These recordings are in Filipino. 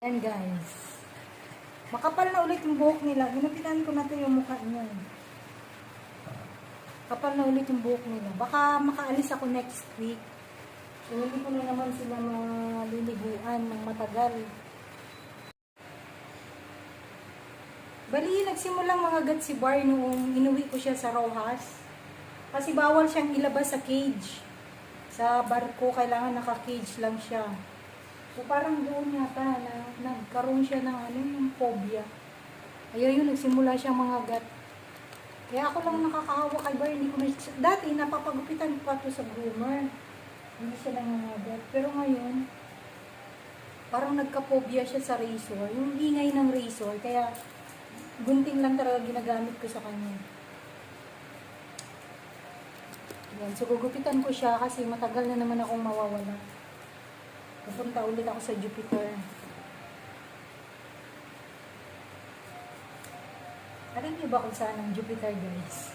Yan guys. Makapal na ulit yung buhok nila. Ginupitan ko na to yung mukha niya. Kapal na ulit yung buhok nila. Baka makaalis ako next week. So, hindi ko na naman sila maliliguan ng matagal. Bali, nagsimulang mga gat si Bar noong inuwi ko siya sa Rojas. Kasi bawal siyang ilabas sa cage. Sa barko, kailangan naka-cage lang siya. So parang doon yata na nagkaroon siya ng ano, yung phobia. Ayun yun, nagsimula siyang mga gat. Kaya ako lang nakakahawa kay Bar, hindi ko na, dati napapagupitan pa to sa groomer. Hindi siya nangangagat. Pero ngayon, parang nagka-phobia siya sa razor. Yung ingay ng razor, kaya gunting lang talaga ginagamit ko sa kanya. Yan, so gugupitan ko siya kasi matagal na naman akong mawawala. Pupunta ulit ako sa Jupiter. Alam niyo ba kung saan ang Jupiter, guys?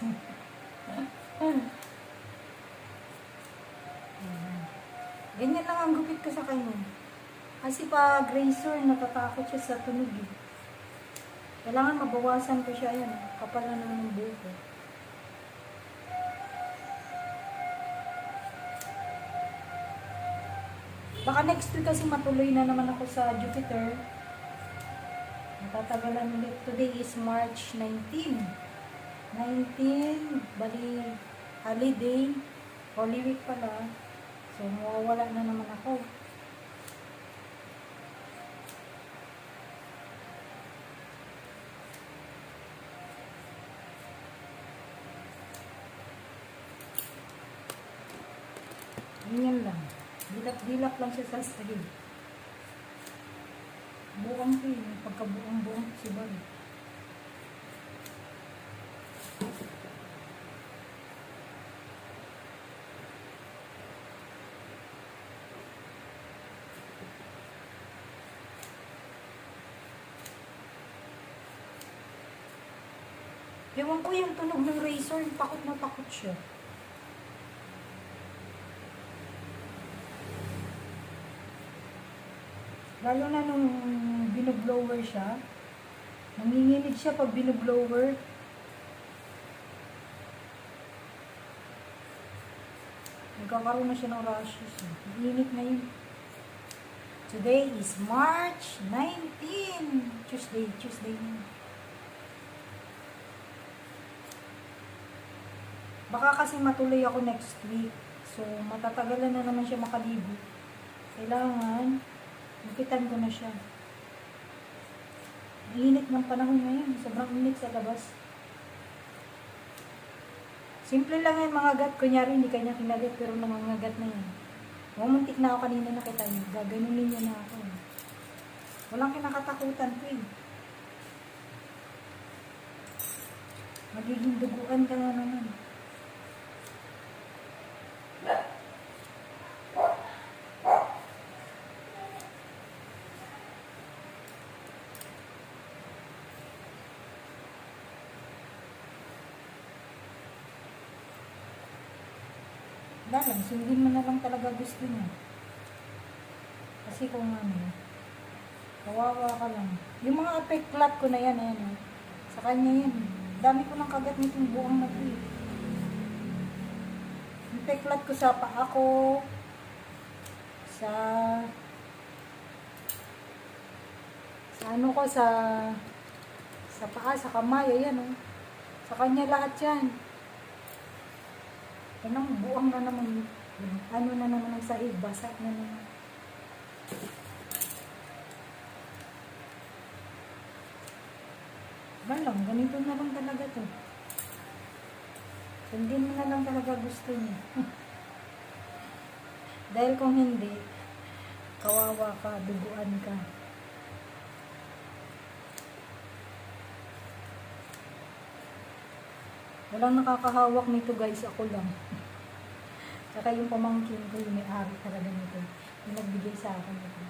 Ganyan lang ang gupit ko sa kanya. Kasi pag razor, natatakot siya sa tunog eh. Kailangan mabawasan ko siya yan. Kapal na ng buhok Baka next week kasi matuloy na naman ako sa Jupiter. Natatagalan ulit. Today is March 19. 19, bali, holiday, Holy Week pala. So, mawawala na naman ako. Ganyan lang. Dilap-dilap lang siya sa sahig. Buong ko yun. Pagkabuong-buong si Bag. Ewan ko yung tunog ng razor, takot na takot siya. Lalo na nung binoblower siya. Nanginginig siya pag binoblower. Nagkakaroon na siya ng rashes. eh. Init na yun. Today is March 19. Tuesday, Tuesday. Baka kasi matuloy ako next week. So, matatagalan na naman siya makaligo. Kailangan, Lupitan ko na siya. Init ng panahon ngayon. Sobrang init sa labas. Simple lang yan mga gat. Kunyari hindi kanya kinagat pero nangangagat na yan. Mumuntik na ako kanina nakita niyo. Gaganunin niya na ako. Walang kinakatakutan ko eh. Magiging duguan ka na naman. Lang, sundin mo na lang talaga gusto niya. Kasi kung ano, kawawa ka lang. Yung mga effect clot ko na yan, ayan, oh. sa kanya yan. Dami ko nang kagat nitong buong to eh. Clot ko sa paa ko, sa sa ano ko, sa sa paa, sa kamay, ayan oh. Sa kanya lahat yan. Anong buwang na naman, ano na naman ang sahig, basa na naman. Ba lang, ganito na lang talaga to. Sundin mo na lang talaga gusto niya. Dahil kung hindi, kawawa ka, duguan ka. Walang nakakahawak nito guys, ako lang. Saka yung pamangkin ko, yung may-ari talaga nito. Yung nagbigay sa akin ito.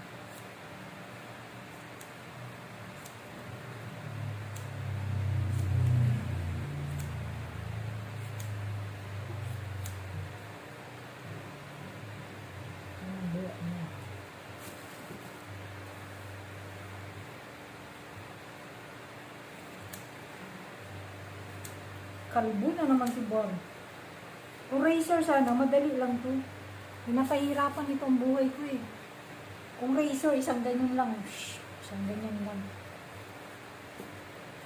Ang buhok niya. Kalbo na naman si Bob. Kung racer sana, madali lang to. Pinapahirapan itong buhay ko eh. Kung racer, isang ganyan lang. Shh, isang ganyan lang.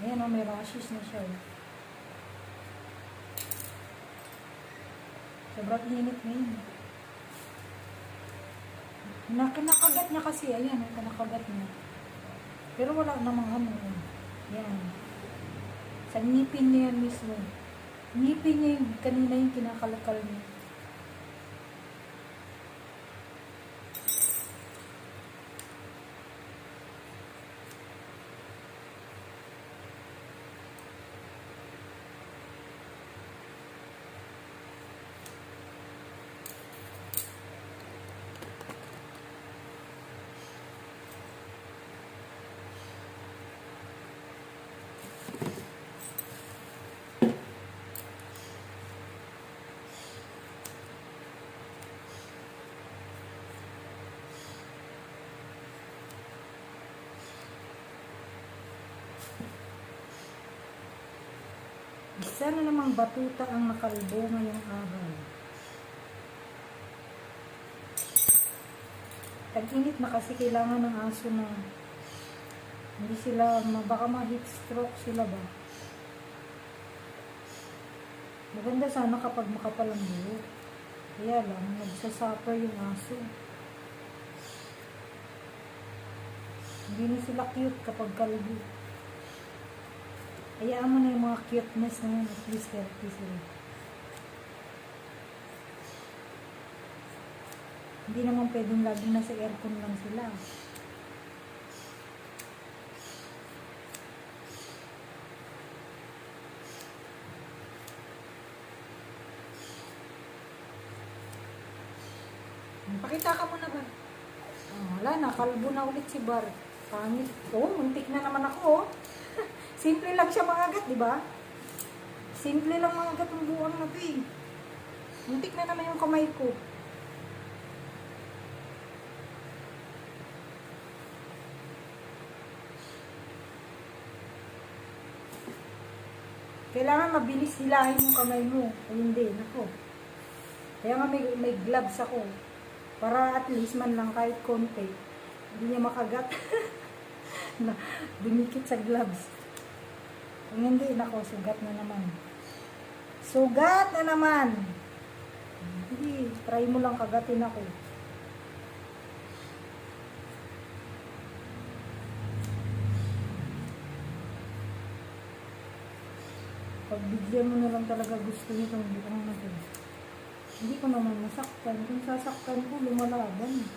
Ayan o, may rashes na siya. eh. Sobrang init ngayon. Na, kinakagat niya kasi, ayan, oh, kinakagat niya. Pero wala namang ano. eh. Yan. Sa ngipin niya mismo. Ngipin niya yung kanina yung kinakalakal niya. Isa na namang batuta ang nakalbo ngayong araw. Tag-init na kasi kailangan ng aso na hindi sila, baka ma-heat stroke sila ba? Maganda sana kapag makapal ang buhok. Kaya lang, nagsasuffer yung aso. Hindi na sila cute kapag kalbo. Hayaan mo na yung mga cuteness na yun. At least healthy. Hindi naman pwedeng laging nasa aircon lang sila. Pakita ka muna ba? Oh, wala na, kalbo na ulit si Bar. Pangit. Oh, muntik na naman ako. Oh. Simple lang siya mangagat, di ba? Simple lang mangagat ang buwang na to eh. Muntik na naman yung kamay ko. Kailangan mabilis hilahin yung kamay mo. O hindi, nako. Kaya nga may, may gloves ako. Para at least man lang kahit konti. Hindi niya makagat. dumikit sa gloves. Kung hindi, nako, sugat na naman. Sugat na naman! Hindi, try mo lang kagatin ako. Pagbigyan mo na lang talaga gusto nitong bukang na to. Hindi ko naman masaktan. Kung sasaktan ko, lumalaban.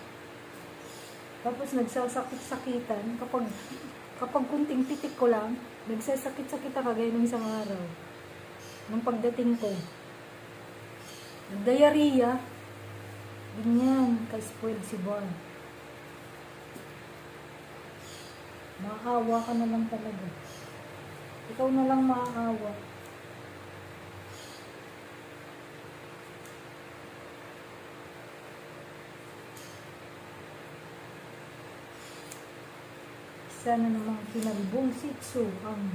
Tapos nagsasakit-sakitan kapag kapag kunting titik ko lang, nagsasakit-sakit ako kagaya ng isang araw. Nung pagdating ko, diarrhea, ganyan, ka-spoiled si Bon. Maawa ka na lang talaga. Ikaw na lang maaawa. Sana namang kinalbong sitso ang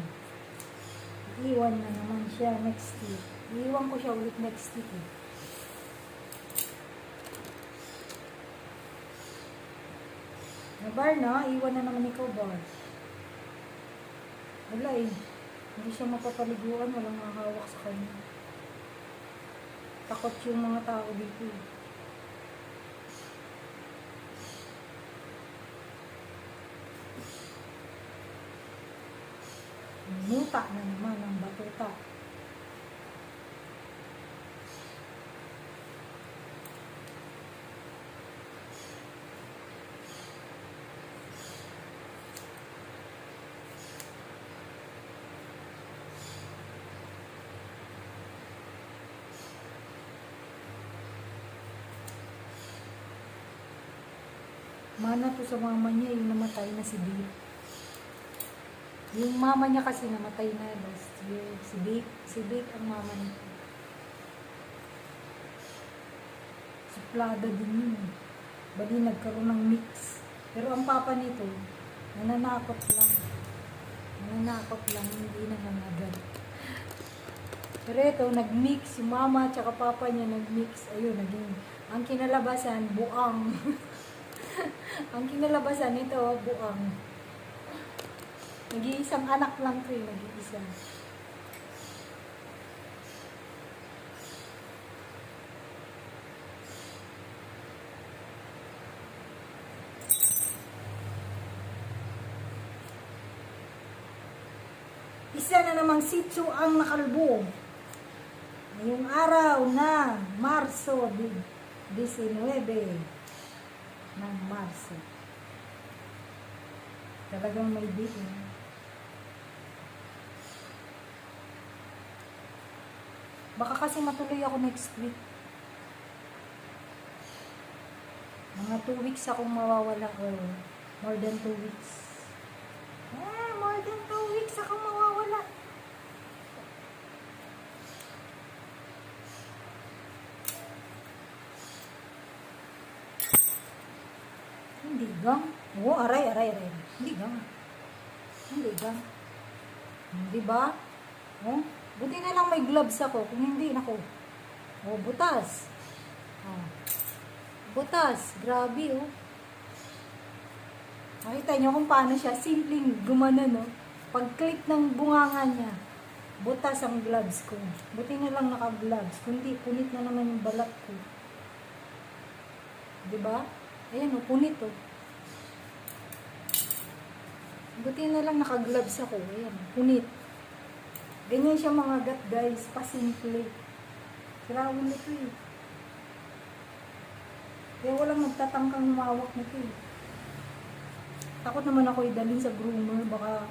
iwan na naman siya next week. Iiwan ko siya ulit next week eh. Na bar na, iwan na naman ikaw bar. Wala eh. Hindi siya mapapaliguan, walang mahawak sa kanya. Takot yung mga tao dito eh. Muta na naman ang batuta. Mana to sa mama niya, yung namatay na si Bill. Yung mama niya kasi namatay na last year. Si Vic, si Vic ang mama niya. Suplada din yun. Bali nagkaroon ng mix. Pero ang papa nito, nananakot lang. Nananakot lang, hindi na nangagal. Pero ito, nag-mix. Si mama at papa niya nag-mix. Ayun, naging, ang kinalabasan, buang. ang kinalabasan nito, buang. Nag-iisang anak lang ko eh, nag-iisa. Isa na namang sitso ang nakalbo. Ngayong araw na Marso di- 19 ng Marso. Talagang may date. eh. Baka kasi matuloy ako next week. Mga 2 weeks akong mawawala or more than 2 weeks. Ah, more than 2 weeks akong mawawala. Hindi gang. Oo, aray, aray, aray. Hindi gang. Hindi gang. Hindi ba? Oh, buti na lang may gloves ako. Kung hindi, nako. Oh, butas. Oh. Butas. Grabe, oh. Nakita niyo kung paano siya simpleng gumana, no? Pag-click ng bunganga niya, butas ang gloves ko. Buti na lang naka-gloves. Kundi, punit na naman yung balat ko. 'Di ba? Ayan, oh, punit, oh. Buti na lang naka-gloves ako. Ayan, punit. Ganyan siya mga gat, guys. Pasimple. Ulo nito, eh. Kaya walang nagtatangkang humawak nito, eh. Takot naman ako idalhin sa groomer. Baka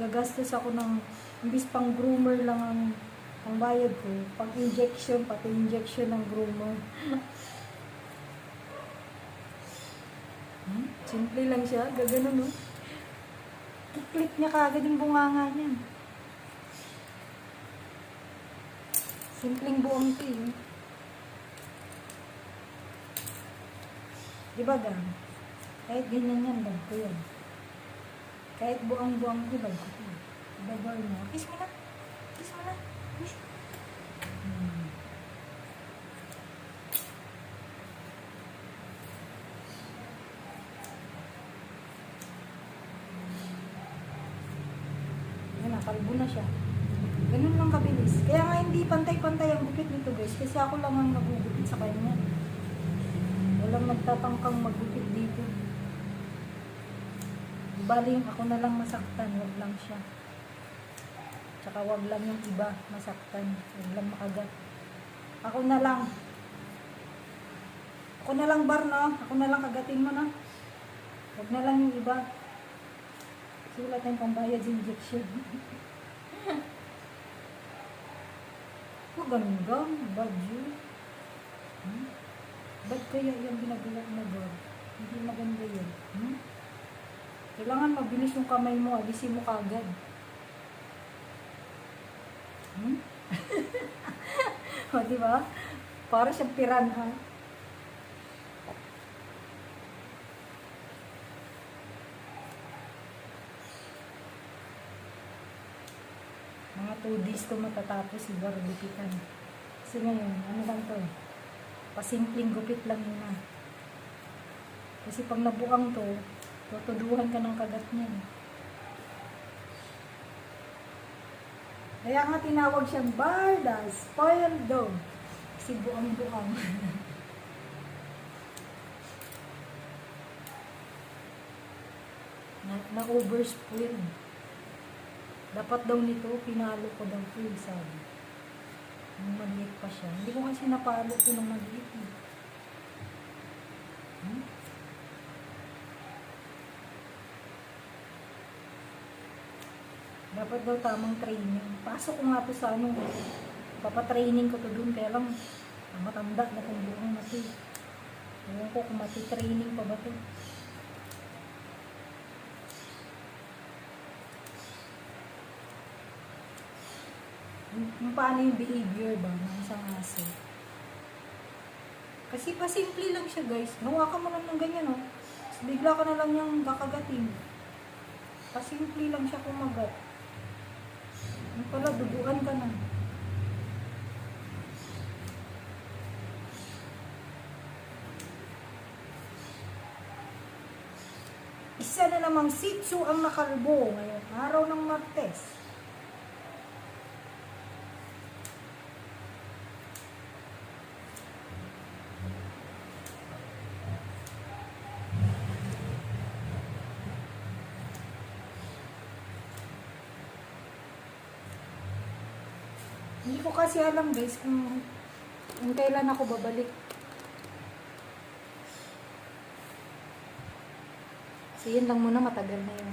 gagastos ako ng imbis pang groomer lang ang ang bayad ko. Pang injection, pati injection ng groomer. hmm? Simple lang siya. Gagano no? Kiklik niya kagad yung bunganga niya. Simpleng buong ito eh. Di ba gang? Kahit ganyan yan, bag ko yan. Kahit buang-buang ko, bag ko yan. Babay mo. Kiss mo na. Kiss mo na. Kiss. Hmm. Yan na, kalbo na siya. Ganun lang kabilis. Kaya nga hindi pantay-pantay ang gupit nito guys. Kasi ako lang ang nagugupit sa kanya. Walang nagtatangkang maggupit dito. Baling ako na lang masaktan, wag lang siya. Tsaka wag lang yung iba masaktan, wag lang makagat. Ako na lang. Ako na lang bar no? Ako na lang kagatin mo na. Wag na lang yung iba. Kasi wala tayong pambayad injection. Maganda, badyo. Hmm? Ba't kaya yung ginagawa mo ba? Hindi maganda yun. Hmm? Kailangan mabilis yung kamay mo, alisin mo kagad. Hmm? o, di ba? Para siyang piranha. Mga 2 days ko matatapos si Gupitan. Kasi ngayon, ano lang to? Pasimpleng gupit lang yun na. Kasi pag nabuang to, tutuduhan ka ng kagat niya. Kaya nga tinawag siyang Barda, spoiled dog. Kasi buang-buang. na, na overspoil. Dapat daw nito, pinalo ko daw ito, sabi. Nung maliit pa siya. Hindi ko kasi napalo ko nung maliit. Eh. Hmm? Dapat daw tamang training. Pasok ko nga to sa ano, papatraining ko to dun. Kaya lang, matanda na kung buong eh. Ewan ko kung matitraining pa ba to. paano yung behavior ba ng isang aso. Kasi pasimple lang siya guys. Nawa ka mo lang ng ganyan oh. Bigla ka na lang yung kakagatin. Pasimple lang siya kumagat. Yung pala, duguan ka na. Isa na namang sitsu ang nakalbo ngayong araw ng Martes. Hindi ko kasi alam guys kung, kung kailan ako babalik. So yun lang muna matagal na yun.